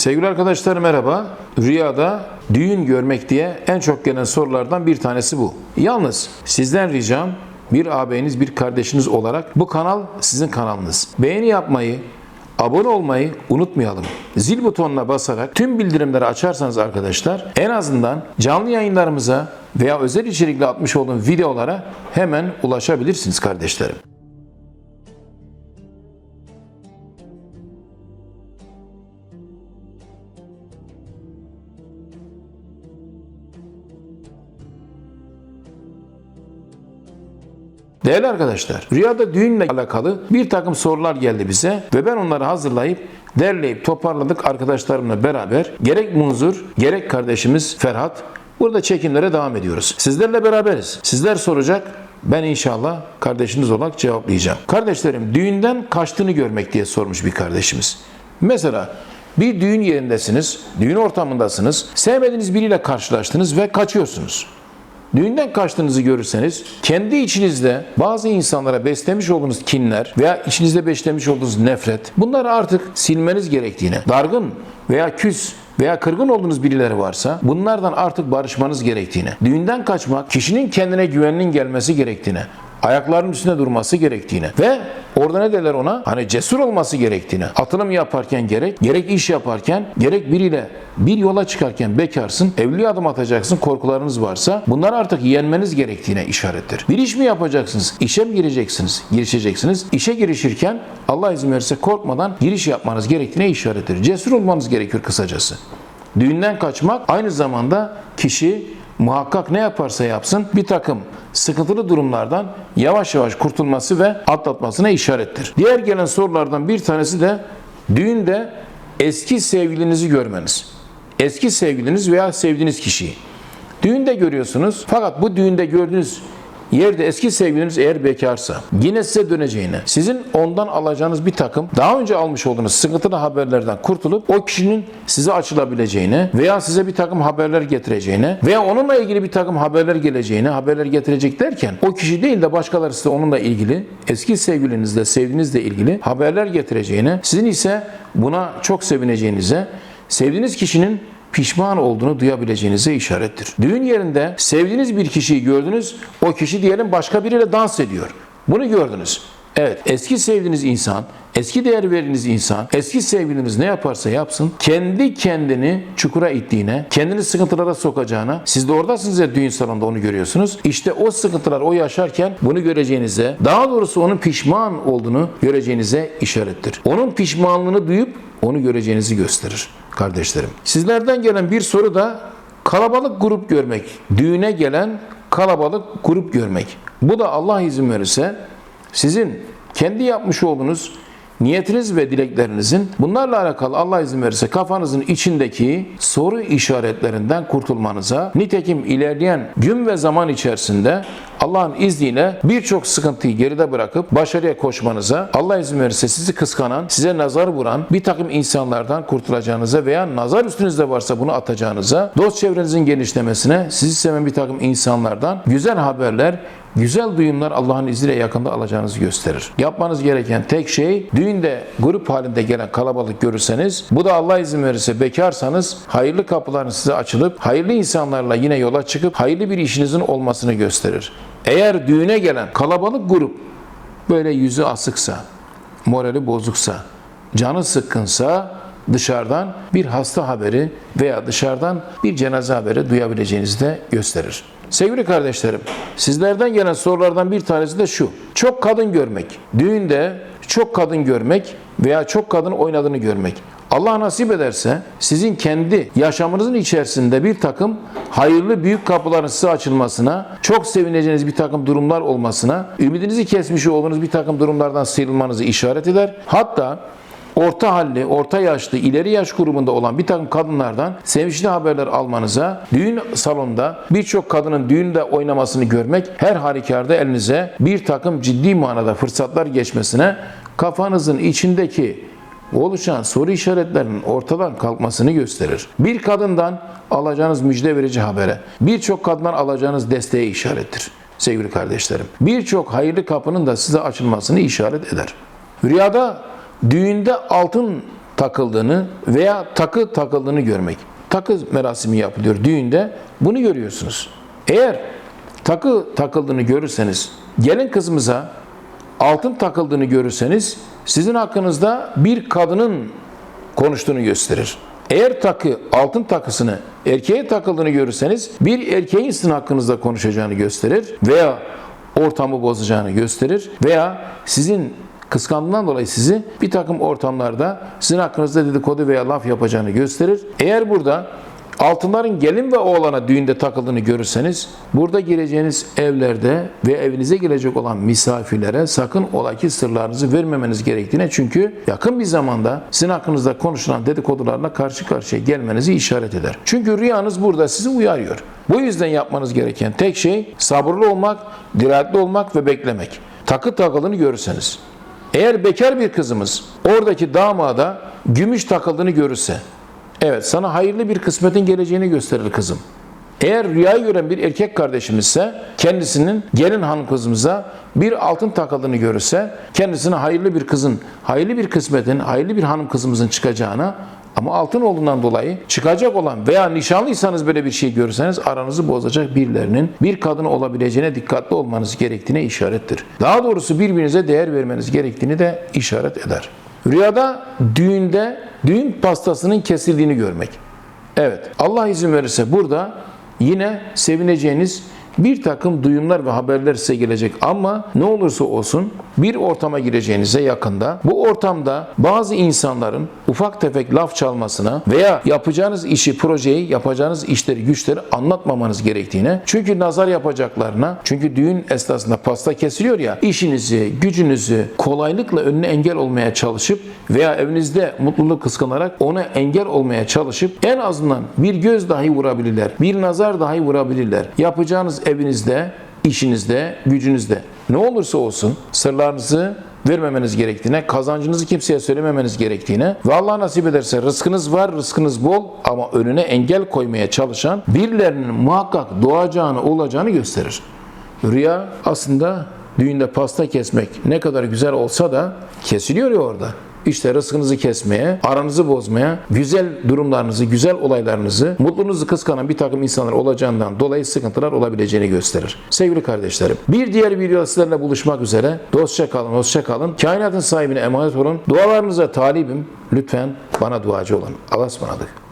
Sevgili arkadaşlar merhaba. Rüyada düğün görmek diye en çok gelen sorulardan bir tanesi bu. Yalnız sizden ricam bir ağabeyiniz, bir kardeşiniz olarak bu kanal sizin kanalınız. Beğeni yapmayı, abone olmayı unutmayalım. Zil butonuna basarak tüm bildirimleri açarsanız arkadaşlar en azından canlı yayınlarımıza veya özel içerikle atmış olduğum videolara hemen ulaşabilirsiniz kardeşlerim. Değerli arkadaşlar, rüyada düğünle alakalı bir takım sorular geldi bize ve ben onları hazırlayıp derleyip toparladık arkadaşlarımla beraber. Gerek Munzur, gerek kardeşimiz Ferhat burada çekimlere devam ediyoruz. Sizlerle beraberiz. Sizler soracak, ben inşallah kardeşiniz olarak cevaplayacağım. Kardeşlerim düğünden kaçtığını görmek diye sormuş bir kardeşimiz. Mesela bir düğün yerindesiniz, düğün ortamındasınız, sevmediğiniz biriyle karşılaştınız ve kaçıyorsunuz. Düğünden kaçtığınızı görürseniz kendi içinizde bazı insanlara beslemiş olduğunuz kinler veya içinizde beslemiş olduğunuz nefret bunları artık silmeniz gerektiğine, dargın veya küs veya kırgın olduğunuz birileri varsa bunlardan artık barışmanız gerektiğine, düğünden kaçmak kişinin kendine güveninin gelmesi gerektiğine, ayaklarının üstünde durması gerektiğine ve orada ne derler ona? Hani cesur olması gerektiğine. Atılım yaparken gerek, gerek iş yaparken, gerek biriyle bir yola çıkarken bekarsın, evli adım atacaksın, korkularınız varsa bunları artık yenmeniz gerektiğine işarettir. Bir iş mi yapacaksınız? İşe mi gireceksiniz? Girişeceksiniz. İşe girişirken Allah izin verirse korkmadan giriş yapmanız gerektiğine işarettir. Cesur olmanız gerekiyor kısacası. Düğünden kaçmak aynı zamanda kişi muhakkak ne yaparsa yapsın bir takım sıkıntılı durumlardan yavaş yavaş kurtulması ve atlatmasına işarettir. Diğer gelen sorulardan bir tanesi de düğünde eski sevgilinizi görmeniz. Eski sevgiliniz veya sevdiğiniz kişiyi. Düğünde görüyorsunuz fakat bu düğünde gördüğünüz yerde eski sevgiliniz eğer bekarsa yine size döneceğine, sizin ondan alacağınız bir takım daha önce almış olduğunuz sıkıntılı haberlerden kurtulup o kişinin size açılabileceğine veya size bir takım haberler getireceğine veya onunla ilgili bir takım haberler geleceğine, haberler getirecek derken o kişi değil de başkaları size onunla ilgili eski sevgilinizle, sevdiğinizle ilgili haberler getireceğine, sizin ise buna çok sevineceğinize, sevdiğiniz kişinin pişman olduğunu duyabileceğinize işarettir. Düğün yerinde sevdiğiniz bir kişiyi gördünüz, o kişi diyelim başka biriyle dans ediyor. Bunu gördünüz. Evet, eski sevdiğiniz insan, eski değer verdiğiniz insan, eski sevgiliniz ne yaparsa yapsın, kendi kendini çukura ittiğine, kendini sıkıntılara sokacağına, siz de oradasınız ya düğün salonunda onu görüyorsunuz. İşte o sıkıntılar o yaşarken bunu göreceğinize, daha doğrusu onun pişman olduğunu göreceğinize işarettir. Onun pişmanlığını duyup onu göreceğinizi gösterir kardeşlerim. Sizlerden gelen bir soru da kalabalık grup görmek. Düğüne gelen kalabalık grup görmek. Bu da Allah izin verirse sizin kendi yapmış olduğunuz niyetiniz ve dileklerinizin bunlarla alakalı Allah izin verirse kafanızın içindeki soru işaretlerinden kurtulmanıza nitekim ilerleyen gün ve zaman içerisinde Allah'ın izniyle birçok sıkıntıyı geride bırakıp başarıya koşmanıza Allah izin verirse sizi kıskanan, size nazar vuran bir takım insanlardan kurtulacağınıza veya nazar üstünüzde varsa bunu atacağınıza, dost çevrenizin genişlemesine, sizi seven bir takım insanlardan güzel haberler, güzel duyumlar Allah'ın izniyle yakında alacağınızı gösterir. Yapmanız gereken tek şey düğünde grup halinde gelen kalabalık görürseniz bu da Allah izin verirse bekarsanız hayırlı kapıların size açılıp hayırlı insanlarla yine yola çıkıp hayırlı bir işinizin olmasını gösterir. Eğer düğüne gelen kalabalık grup böyle yüzü asıksa, morali bozuksa, canı sıkkınsa dışarıdan bir hasta haberi veya dışarıdan bir cenaze haberi duyabileceğinizi de gösterir. Sevgili kardeşlerim, sizlerden gelen sorulardan bir tanesi de şu. Çok kadın görmek. Düğünde çok kadın görmek veya çok kadın oynadığını görmek. Allah nasip ederse sizin kendi yaşamınızın içerisinde bir takım hayırlı büyük kapıların size açılmasına, çok sevineceğiniz bir takım durumlar olmasına, ümidinizi kesmiş olduğunuz bir takım durumlardan sıyrılmanızı işaret eder. Hatta orta halli, orta yaşlı, ileri yaş grubunda olan bir takım kadınlardan sevinçli haberler almanıza, düğün salonunda birçok kadının düğünde oynamasını görmek her halükarda elinize bir takım ciddi manada fırsatlar geçmesine, kafanızın içindeki oluşan soru işaretlerinin ortadan kalkmasını gösterir. Bir kadından alacağınız müjde verici habere, birçok kadından alacağınız desteğe işarettir sevgili kardeşlerim. Birçok hayırlı kapının da size açılmasını işaret eder. Rüyada düğünde altın takıldığını veya takı takıldığını görmek. Takı merasimi yapılıyor düğünde. Bunu görüyorsunuz. Eğer takı takıldığını görürseniz gelin kızımıza altın takıldığını görürseniz sizin hakkınızda bir kadının konuştuğunu gösterir. Eğer takı altın takısını erkeğe takıldığını görürseniz bir erkeğin sizin hakkınızda konuşacağını gösterir veya ortamı bozacağını gösterir veya sizin kıskandığından dolayı sizi bir takım ortamlarda sizin hakkınızda dedikodu veya laf yapacağını gösterir. Eğer burada altınların gelin ve oğlana düğünde takıldığını görürseniz burada gireceğiniz evlerde ve evinize gelecek olan misafirlere sakın ola ki sırlarınızı vermemeniz gerektiğine çünkü yakın bir zamanda sizin hakkınızda konuşulan dedikodularla karşı karşıya gelmenizi işaret eder. Çünkü rüyanız burada sizi uyarıyor. Bu yüzden yapmanız gereken tek şey sabırlı olmak, dirençli olmak ve beklemek. Takı takıldığını görürseniz. Eğer bekar bir kızımız oradaki damada gümüş takıldığını görürse Evet sana hayırlı bir kısmetin geleceğini gösterir kızım. Eğer rüyayı gören bir erkek kardeşimizse kendisinin gelin hanım kızımıza bir altın takıldığını görürse kendisine hayırlı bir kızın, hayırlı bir kısmetin, hayırlı bir hanım kızımızın çıkacağına ama altın olduğundan dolayı çıkacak olan veya nişanlıysanız böyle bir şey görürseniz aranızı bozacak birilerinin bir kadın olabileceğine dikkatli olmanız gerektiğine işarettir. Daha doğrusu birbirinize değer vermeniz gerektiğini de işaret eder. Rüyada düğünde düğün pastasının kesildiğini görmek. Evet Allah izin verirse burada yine sevineceğiniz bir takım duyumlar ve haberler size gelecek ama ne olursa olsun bir ortama gireceğinize yakında bu ortamda bazı insanların ufak tefek laf çalmasına veya yapacağınız işi, projeyi, yapacağınız işleri, güçleri anlatmamanız gerektiğine çünkü nazar yapacaklarına çünkü düğün esnasında pasta kesiliyor ya işinizi, gücünüzü kolaylıkla önüne engel olmaya çalışıp veya evinizde mutluluk kıskanarak ona engel olmaya çalışıp en azından bir göz dahi vurabilirler, bir nazar dahi vurabilirler. Yapacağınız evinizde, işinizde, gücünüzde ne olursa olsun sırlarınızı vermemeniz gerektiğine, kazancınızı kimseye söylememeniz gerektiğine ve Allah nasip ederse rızkınız var, rızkınız bol ama önüne engel koymaya çalışan birilerinin muhakkak doğacağını, olacağını gösterir. Rüya aslında düğünde pasta kesmek ne kadar güzel olsa da kesiliyor ya orada. İşte rızkınızı kesmeye, aranızı bozmaya, güzel durumlarınızı, güzel olaylarınızı, mutluluğunuzu kıskanan bir takım insanlar olacağından dolayı sıkıntılar olabileceğini gösterir. Sevgili kardeşlerim, bir diğer videoda sizlerle buluşmak üzere. Dostça kalın, hoşça kalın. Kainatın sahibine emanet olun. Dualarınıza talibim. Lütfen bana duacı olun. Allah'a ısmarladık.